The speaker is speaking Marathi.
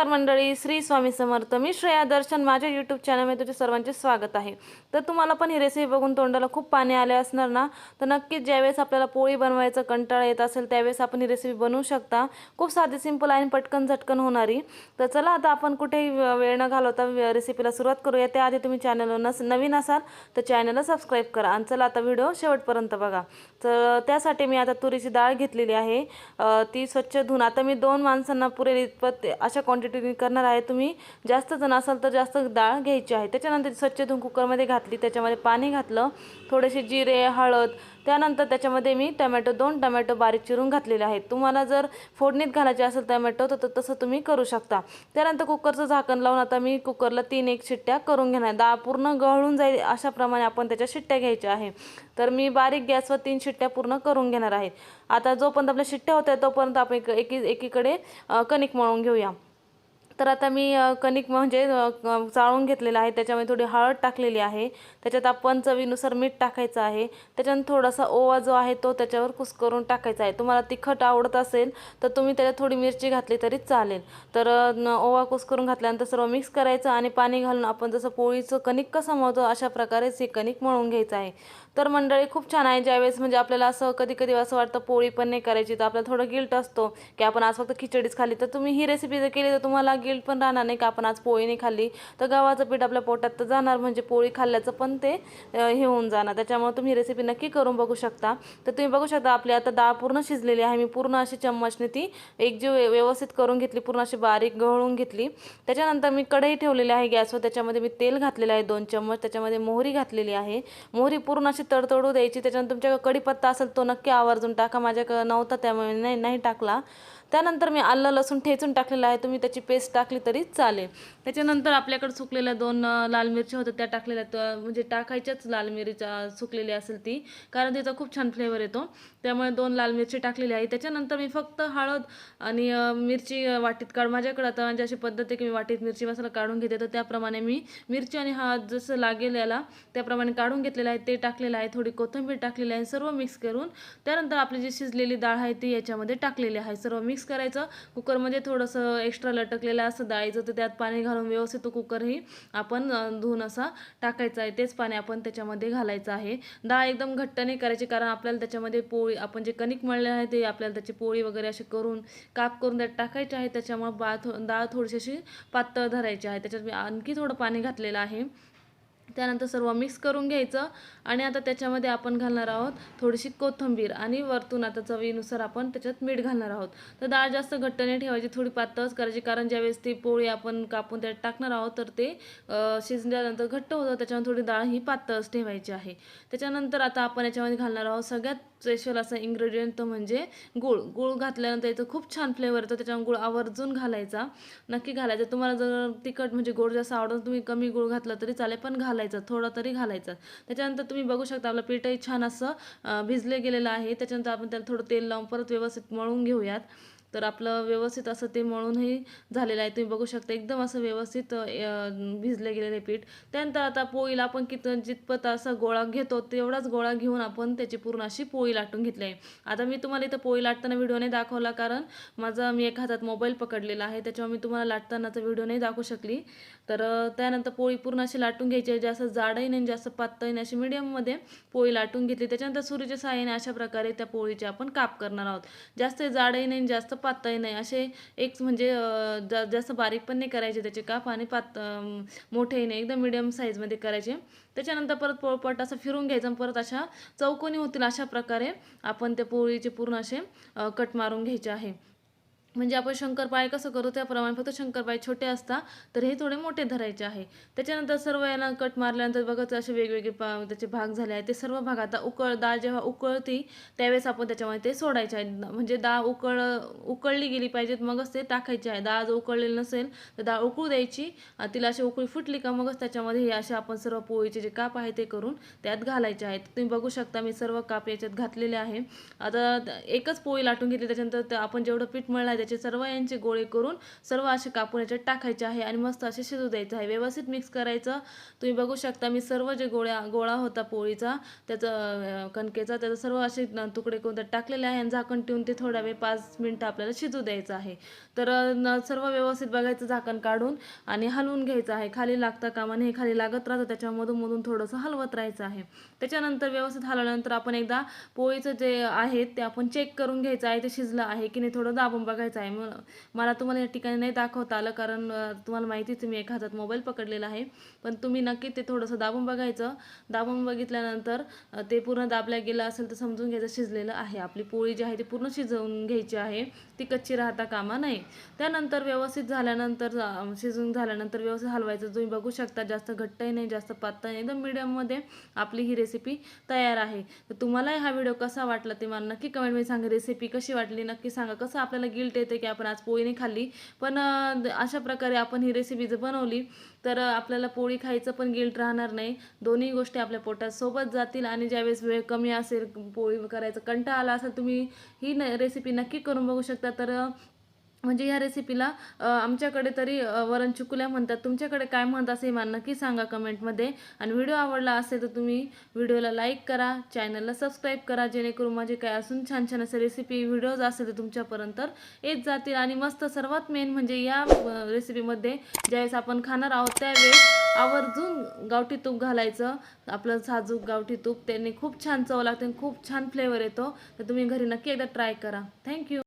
नमस्कार मंडळी श्री स्वामी समर्थ. मी श्रेया दर्शन. माझ्या यूट्यूब चॅनलमध्ये तुझे सर्वांचे स्वागत आहे. तर तुम्हाला पण ही रेसिपी बघून तोंडाला खूप पाणी आले असणार ना? तर नक्कीच ज्यावेळेस आपल्याला पोळी बनवायचा कंटाळा येत असेल त्यावेळेस आपण ही रेसिपी बनवू शकता. खूप साधी सिंपल आणि पटकन झटकन होणारी. तर चला आता आपण कुठेही वेळ न घालवता रेसिपीला सुरुवात करूया. त्याआधी तुम्ही चॅनलवर नस नवीन असाल तर चॅनलला सबस्क्राईब करा. आणि चला आता व्हिडिओ शेवटपर्यंत बघा. तर त्यासाठी मी आता तुरीची डाळ घेतलेली आहे. ती स्वच्छ धुवून आता मी दोन माणसांना पुरेल इतपत अशा क्वांटिटी क्वांटिटीने करणार आहे. तुम्ही जास्त जण असाल तर जास्त डाळ घ्यायची आहे. त्याच्यानंतर स्वच्छ धुवून कुकरमध्ये घातली त्याच्यामध्ये पाणी घातलं थोडेसे जिरे हळद त्यानंतर त्याच्यामध्ये मी टमॅटो दोन टमॅटो बारीक चिरून घातलेले आहेत. तुम्हाला जर फोडणीत घालायचे असेल टमॅटो तर तसं तुम्ही करू शकता. त्यानंतर कुकरचं झाकण लावून आता मी कुकरला तीन एक शिट्ट्या करून घेणार. डाळ पूर्ण गळून जाईल अशाप्रमाणे आपण त्याच्या शिट्ट्या घ्यायच्या आहे. तर मी बारीक गॅसवर तीन शिट्ट्या पूर्ण करून घेणार आहे. आता जोपर्यंत आपल्या शिट्ट्या होत्या तोपर्यंत आपण एक एकी एकीकडे कणिक मळून घेऊया. तर आता मी कणिक म्हणजे चाळून घेतलेलं आहे. त्याच्यामध्ये थोडी हळद टाकलेली आहे. त्याच्यात आपण चवीनुसार मीठ टाकायचं आहे. त्याच्यानंतर थोडासा ओवा जो आहे तो त्याच्यावर कुस्करून टाकायचा आहे. तुम्हाला तिखट आवडत असेल तर तुम्ही त्याच्यात थोडी मिरची घातली तरी चालेल. तर ओवा कुस्करून घातल्यानंतर सर्व मिक्स करायचं आणि पाणी घालून आपण जसं पोळीचं कणिक कसं मळतो अशा प्रकारेच हे कणिक मळून घ्यायचं आहे. तर मंडळी खूप छान आहे. ज्यावेळेस म्हणजे आपल्याला असं कधी कधी असं वाटतं पोळी पण नाही करायची तर आपल्याला थोडं गिल्ट असतो की आपण आज फक्त खिचडीच खाली तर तुम्ही ही रेसिपी जर केली तर तुम्हाला गिल्ट पण राहणार नाही का? आपण आज पोळी नाही खाल्ली तर गव्हाचं पीठ आपल्या पोटात तर जाणार म्हणजे पोळी खाल्ल्याचं पण ते हे होऊन जाणार. त्याच्यामुळे तुम्ही रेसिपी नक्की करून बघू शकता. तर तुम्ही बघू शकता आपली आता डाळ पूर्ण शिजलेली आहे. मी पूर्ण अशी चम्मचने ती एकजीव व्य- व्यवस्थित करून घेतली पूर्ण अशी बारीक गळून घेतली. त्याच्यानंतर मी कढई ठेवलेली आहे गॅसवर. त्याच्यामध्ये मी तेल घातलेलं आहे दोन चम्मच. त्याच्यामध्ये मोहरी घातलेली आहे. मोहरी पूर्ण अशी तडतडू द्यायची. त्याच्यानंतर तुमच्याकडे कढीपत्ता असेल तो नक्की आवर्जून टाका. माझ्याकडं नव्हता त्यामुळे नाही नाही टाकला. त्यानंतर मी आलं लसूण ठेचून टाकलेलं आहे. तुम्ही त्याची पेस्ट टाकली तरी चालेल. त्याच्यानंतर आपल्याकडे सुकलेल्या दोन लाल मिरच्या होत्या त्या टाकलेल्या म्हणजे टाकायच्याच लाल मिरच्या सुकलेली असेल ती. कारण तिचा खूप छान फ्लेवर येतो. त्यामुळे दोन लाल मिरची टाकलेली आहे. त्याच्यानंतर मी फक्त हळद आणि मिरची वाटीत काढ माझ्याकडे आता म्हणजे अशी पद्धत आहे की मी वाटीत मिरची मसाला काढून घेते. तर त्याप्रमाणे मी मिरची आणि हळद जसं लागेल याला त्याप्रमाणे काढून घेतलेलं आहे. ते टाकलेलं आहे. थोडी कोथिंबीर टाकलेली आहे. सर्व मिक्स करून त्यानंतर आपली जी शिजलेली डाळ आहे ती याच्यामध्ये टाकलेली आहे. सर्व मिक्स मिक्स करायचं. कुकरमध्ये थोडंसं एक्स्ट्रा लटकलेलं असं डाळीचं तर त्यात पाणी घालून व्यवस्थित तो कुकरही आपण धुवून असा टाकायचा आहे. तेच पाणी आपण त्याच्यामध्ये घालायचं आहे. डाळ एकदम घट्ट नाही करायची कारण आपल्याला त्याच्यामध्ये पोळी आपण जे कणिक मळले आहे ते आपल्याला त्याची पोळी वगैरे अशी करून काप करून त्यात टाकायचे आहे. त्याच्यामुळे बा थो डाळ थोडीशी अशी पातळ धरायची आहे. त्याच्यात मी आणखी थोडं पाणी घातलेलं आहे. त्यानंतर सर्व मिक्स करून घ्यायचं आणि आता त्याच्यामध्ये आपण घालणार आहोत थोडीशी कोथिंबीर आणि वरतून आता चवीनुसार आपण त्याच्यात मीठ घालणार आहोत. तर डाळ जास्त घट्ट नाही ठेवायची थोडी पातळच करायची कारण ज्यावेळेस ती पोळी आपण कापून त्यात टाकणार आहोत तर ते शिजल्यानंतर घट्ट होतं त्याच्यावर थोडी डाळ ही पातळच ठेवायची आहे. त्याच्यानंतर आता आपण याच्यामध्ये घालणार आहोत सगळ्यात स्पेशल असा इन्ग्रेडियंट तो म्हणजे गुळ. गुळ घातल्यानंतर याचं खूप छान फ्लेवर येतो त्याच्यामुळे गुळ आवर्जून घालायचा. नक्की घालायचा. तुम्हाला जर तिखट म्हणजे गोड जास्त आवडत तुम्ही कमी गुळ घातला तरी चालेल पण घालायचं थोडा तरी घालायचं. त्याच्यानंतर तुम्ही बघू शकता आपलं पीठही छान असं भिजले गेलेलं आहे. त्याच्यानंतर आपण त्याला थोडं तेल लावून परत व्यवस्थित मळून घेऊयात. तर आपलं व्यवस्थित असं ते मळूनही झालेलं आहे. तुम्ही बघू शकता एकदम असं व्यवस्थित भिजले गेलेले पीठ. त्यानंतर आता पोळीला आपण कित जितपत असा गोळा घेतो तेवढाच गोळा घेऊन आपण त्याची पूर्ण अशी पोळी लाटून घेतली आहे. आता मी तुम्हाला इथं पोळी लाटताना व्हिडिओ नाही दाखवला कारण माझा मी एका हातात मोबाईल पकडलेला आहे. त्याच्यामुळे मी तुम्हाला लाटतानाचा व्हिडिओ नाही दाखवू शकली. तर त्यानंतर पोळी पूर्ण अशी लाटून घ्यायची आहे. जास्त जाडही नाही जास्त पातळही नाही अशी मिडियममध्ये पोळी लाटून घेतली. त्याच्यानंतर सुरीच्या सहाय्याने अशा प्रकारे त्या पोळीचे आपण काप करणार आहोत. जास्त जाडही नाही जास्त पातळही नाही. असे एक म्हणजे जा- जास्त बारीक पण नाही करायचे त्याचे काप आणि पात मोठेही नाही एकदम मिडियम साईजमध्ये करायचे. त्याच्यानंतर परत पोळपट असं फिरून घ्यायचं आणि परत अशा चौकोनी होतील अशा प्रकारे आपण त्या पोळीचे पूर्ण असे कट मारून घ्यायचे आहे. म्हणजे आपण शंकरपाळे कसं करू त्याप्रमाणे फक्त शंकरपाळे छोटे असता तर हे थोडे मोठे धरायचे आहे. त्याच्यानंतर सर्व याला कट मारल्यानंतर बघत असे वेगवेगळे पा त्याचे भाग झाले आहेत. ते सर्व भाग आता उकळ डाळ जेव्हा उकळती त्यावेळेस आपण त्याच्यामध्ये ते सोडायचे आहे. म्हणजे डाळ उकळ उकळली गेली पाहिजेत मगच ते टाकायचे आहे. डाळ जर उकळलेली नसेल तर डाळ उकळू द्यायची. तिला अशी उकळी फुटली का मगच त्याच्यामध्ये हे असे आपण सर्व पोळीचे जे काप आहे ते करून त्यात घालायचे आहेत. तुम्ही बघू शकता मी सर्व काप याच्यात घातलेले आहे. आता एकच पोळी लाटून घेतली त्याच्यानंतर आपण जेवढं पीठ मळलं आहे याचे सर्व यांचे गोळे करून सर्व असे कापून याच्यात टाकायचे आहे आणि मस्त असे शिजू द्यायचं आहे. व्यवस्थित मिक्स करायचं. तुम्ही बघू शकता मी सर्व जे गोळ्या गोळा होता पोळीचा त्याचा कणकेचा त्याचा सर्व असे तुकडे करून त्यात टाकलेले आहे आणि झाकण ठेवून ते थोडा वेळ पाच मिनटं आपल्याला शिजू द्यायचं आहे. तर सर्व व्यवस्थित बघायचं झाकण काढून आणि हलवून घ्यायचं आहे. खाली लागता कामा हे खाली लागत राहतं त्याच्यामधून मधून थोडंसं हलवत राहायचं आहे. त्याच्यानंतर व्यवस्थित हलवल्यानंतर आपण एकदा पोळीचं जे आहे ते आपण चेक करून घ्यायचं आहे ते शिजलं आहे की नाही थोडं दाबून बघायचं आहे. मला तुम्हाला या ठिकाणी नाही दाखवता आलं कारण तुम्हाला माहिती तुम्ही एक हातात मोबाईल पकडलेला आहे. पण तुम्ही नक्की ते थोडंसं दाबून बघायचं. दाबून बघितल्यानंतर ते पूर्ण दाबल्या गेलं असेल तर समजून घ्यायचं शिजलेलं आहे. आपली पोळी जी आहे ती पूर्ण शिजवून घ्यायची आहे. ती कच्ची राहता कामा नये. त्यानंतर व्यवस्थित झाल्यानंतर शिजून झाल्यानंतर व्यवस्थित हलवायचं. तुम्ही बघू शकता जास्त घट्टही नाही जास्त पातळ नाही. एकदम मिडियममध्ये आपली ही रेसिपी तयार आहे. तर तुम्हालाही हा व्हिडिओ कसा वाटला ते मला नक्की कमेंटमध्ये सांगा. रेसिपी कशी वाटली नक्की सांगा. कसं आपल्याला गिल्ट येते की आपण आज पोळी नाही खाल्ली. पण अशा प्रकारे आपण ही रेसिपी जर बनवली तर आपल्याला पोळी खायचं पण गिल्ट राहणार नाही. दोन्ही गोष्टी आपल्या पोटात सोबत जातील आणि ज्यावेळेस वेळ कमी असेल पोळी करायचं कंटाळा आला असेल तुम्ही ही न रेसिपी नक्की करून बघू शकता. तर म्हणजे ह्या रेसिपीला आमच्याकडे तरी वरण चुकुल्या म्हणतात. तुमच्याकडे काय म्हणतात असे मला नक्की सांगा कमेंटमध्ये आणि व्हिडिओ आवडला असेल तर तुम्ही व्हिडिओला लाईक करा चॅनलला सबस्क्राईब करा जेणेकरून माझे काय असून छान छान असे रेसिपी व्हिडिओज असेल तर तुमच्यापर्यंत येत जातील. आणि मस्त सर्वात मेन म्हणजे या रेसिपीमध्ये ज्यावेळेस आपण खाणार आहोत त्यावेळेस आवर्जून गावठी तूप घालायचं. आपलं साजूक गावठी तूप त्याने खूप छान चव लागते आणि खूप छान फ्लेवर येतो. तर तुम्ही घरी नक्की एकदा ट्राय करा. थँक्यू